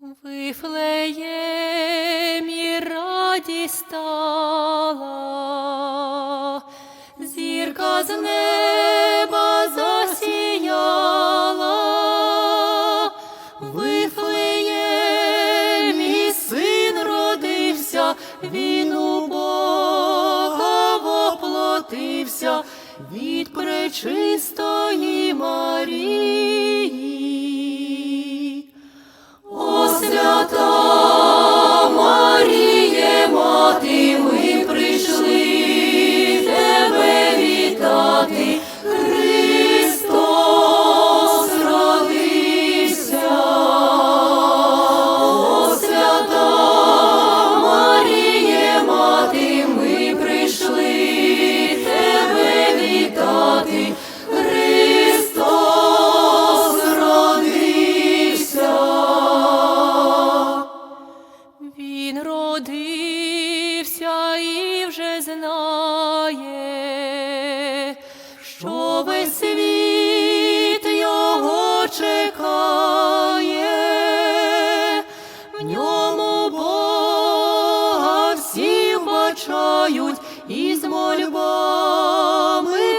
Вифлеємі радість стала, зірка з неба засіяла. Вифлеємі син родився, він у Бога воплотився від пречистої Марії. Lord. Знає, що весь світ його чекає, в ньому Бога всі бачають і з мольбами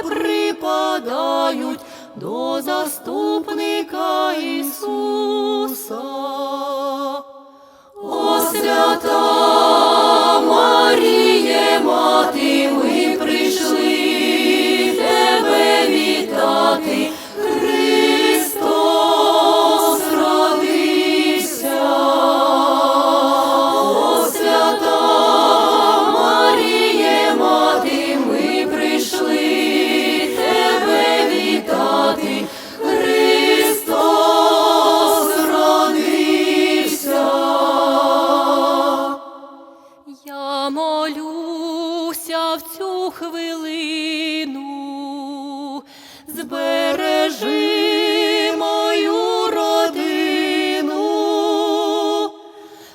припадають до заступника Ісуса. хвилину, збережи мою родину,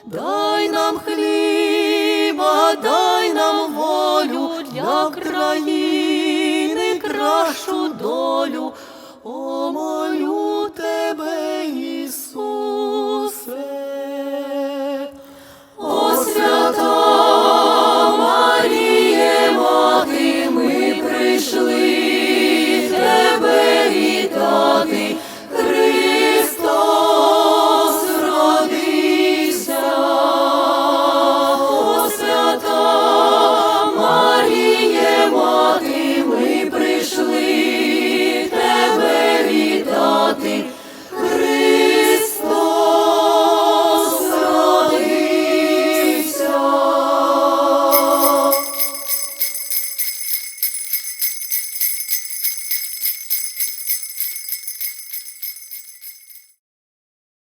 дай нам хліба, дай нам волю для країни кращу долю.